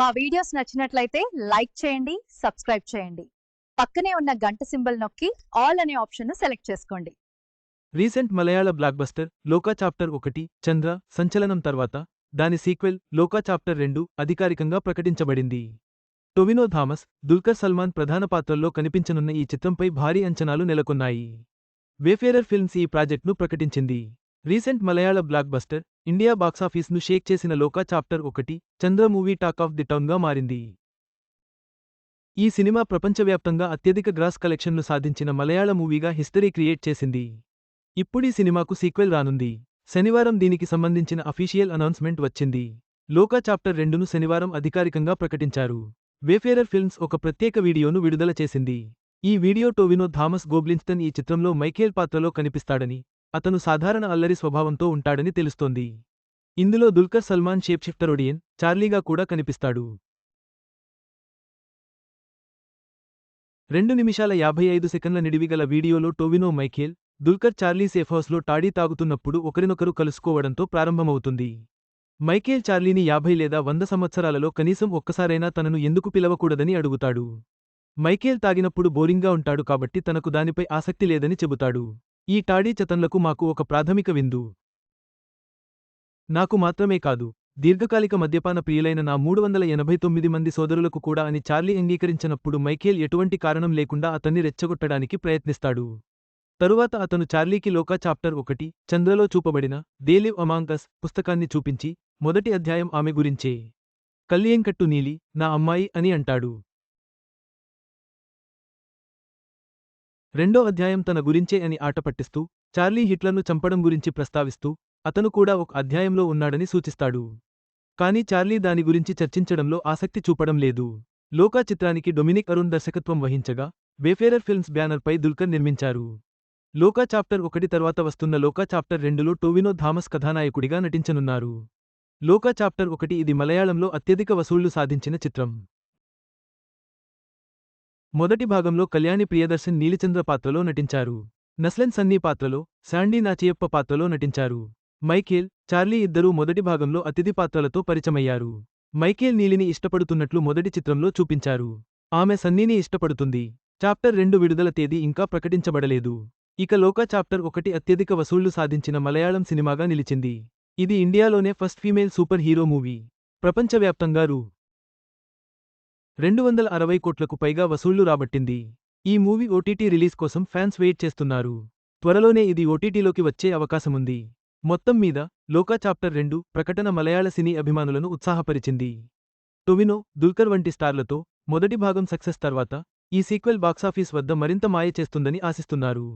మా వీడియోస్ నచ్చినట్లయితే లైక్ చేయండి సబ్స్క్రైబ్ చేయండి. పక్కనే ఉన్న గంట సింబల్ నొక్కి ఆల్ అనే ఆప్షన్ సెలెక్ట్ చేసుకోండి. Recent Malayalam blockbuster Lokah chapter ఒకటి చంద్ర సంచలనం తర్వాత దాని సీక్వెల్ లోకా చాప్టర్ రెండు అధికారికంగా ప్రకటించబడింది. టొవినో థామస్ దుల్కర్ సల్మాన్ ప్రధాన పాత్రల్లో కనిపించనున్న ఈ చిత్రంపై భారీ అంచనాలు నెలకొన్నాయి. వేఫేరర్ ఫిల్మ్స్ ఈ ప్రాజెక్ట్ను ప్రకటించింది. రీసెంట్ మలయాళ బ్లాక్బస్టర్ ఇండియా బాక్సాఫీస్ను షేక్ చేసిన లోకా చాప్టర్ ఒకటి Chandra movie talk of the టౌన్గా మారింది. ఈ సినిమా ప్రపంచవ్యాప్తంగా అత్యధిక గ్రాస్ కలెక్షన్ను సాధించిన మలయాళ మూవీగా హిస్టరీ క్రియేట్ చేసింది. ఇప్పుడీ సినిమాకు సీక్వెల్ రానుంది. శనివారం దీనికి సంబంధించిన అఫీషియల్ అనౌన్స్మెంట్ వచ్చింది. లోకా చాప్టర్ రెండును శనివారం అధికారికంగా ప్రకటించారు. వేఫేరర్ ఫిల్మ్స్ ఒక ప్రత్యేక వీడియోను విడుదల చేసింది. ఈ వీడియో టోవినో థామస్ గోబ్లిన్స్టన్ ఈ చిత్రంలో మైఖేల్ పాత్రలో కనిపిస్తాడని అతను సాధారణ అల్లరి స్వభావంతో ఉంటాడని తెలుస్తోంది. ఇందులో దుల్కర్ సల్మాన్ షేప్ షిఫ్టర్ ఒడియన్ చార్లీగా కూడా కనిపిస్తాడు. రెండు నిమిషాల యాభై ఐదు సెకండ్ల నిడివిగల వీడియోలో టోవినో మైఖేల్ దుల్కర్ చార్లీ సేఫ్హౌస్లో టాడీ తాగుతున్నప్పుడు ఒకరినొకరు కలుసుకోవడంతో ప్రారంభమవుతుంది. మైకేల్ చార్లీని యాభై లేదా వంద సంవత్సరాలలో కనీసం ఒక్కసారైనా తనను ఎందుకు పిలవకూడదని అడుగుతాడు. మైకేల్ తాగినప్పుడు బోరింగ్గా ఉంటాడు కాబట్టి తనకు దానిపై ఆసక్తి లేదని చెబుతాడు. ఈ టాడీ చతన్లకు మాకు ఒక ప్రాథమిక విందు. నాకు మాత్రమే కాదు దీర్ఘకాలిక మద్యపాన ప్రియులైన నా మూడు వందల ఎనభై తొమ్మిది మంది సోదరులకు కూడా అని చార్లీ అంగీకరించినప్పుడు మైఖేల్ ఎటువంటి కారణం లేకుండా అతన్ని రెచ్చగొట్టడానికి ప్రయత్నిస్తాడు. తరువాత అతను చార్లీకి లోకా చాప్టర్ ఒకటి చంద్రలో చూపబడిన దేలివ్ అమాంగస్ పుస్తకాన్ని చూపించి మొదటి అధ్యాయం ఆమె గురించే. కల్లియంకట్టు నీలి నా అమ్మాయి అని అంటాడు. రెండో అధ్యాయం తన గురించే అని ఆటపట్టిస్తూ చార్లీ హిట్లర్ను చంపడం గురించి ప్రస్తావిస్తూ అతను కూడా ఒక అధ్యాయంలో ఉన్నాడని సూచిస్తాడు. కానీ చార్లీ దాని గురించి చర్చించడంలో ఆసక్తి చూపడం లేదు. లోకా చిత్రానికి డొమినిక్ అరుణ్ దర్శకత్వం వహించగా వేఫేరర్ ఫిల్మ్స్ బ్యానర్పై దుల్కర్ నిర్మించారు. లోకా చాప్టర్ ఒకటి తర్వాత వస్తున్న లోకా చాప్టర్ రెండులో టోవినో థామస్ కథానాయకుడిగా నటించనున్నారు. లోకా చాప్టర్ ఒకటి ఇది మలయాళంలో అత్యధిక వసూళ్ళు సాధించిన చిత్రం. మొదటి భాగంలో కళ్యాణి ప్రియదర్శన్ నీలిచంద్ర పాత్రలో నటించారు. నస్లెన్ సన్నీ పాత్రలో శాండీ నాచియప్ప పాత్రలో నటించారు. మైకేల్ చార్లీ ఇద్దరూ మొదటి భాగంలో అతిథి పాత్రలతో పరిచమయ్యారు మైకేల్ నీలిని ఇష్టపడుతున్నట్లు మొదటి చిత్రంలో చూపించారు. ఆమె సన్నీని ఇష్టపడుతుంది. చాప్టర్ రెండు విడుదల తేదీ ఇంకా ప్రకటించబడలేదు. ఇక లోకా చాప్టర్ ఒకటి అత్యధిక వసూళ్ళు సాధించిన మలయాళం సినిమాగా నిలిచింది. ఇది ఇండియాలోనే first female super hero movie. ప్రపంచవ్యాప్తంగా రూ. రెండు వందల అరవై కోట్లకు పైగా వసూళ్ళు రాబట్టింది. ఈ మూవీ ఓటీటీ రిలీజ్ కోసం ఫ్యాన్స్ వెయిట్ చేస్తున్నారు. త్వరలోనే ఇది ఓటీటీలోకి వచ్చే అవకాశముంది. మొత్తం మీద లోకా చాప్టర్ రెండు ప్రకటన మలయాళ సినీ అభిమానులను ఉత్సాహపరిచింది. టొవినో దుల్కర్ వంటి స్టార్లతో మొదటి భాగం సక్సెస్ తర్వాత ఈ సీక్వెల్ బాక్సాఫీస్ వద్ద మరింత మాయ చేస్తుందని ఆశిస్తున్నారు.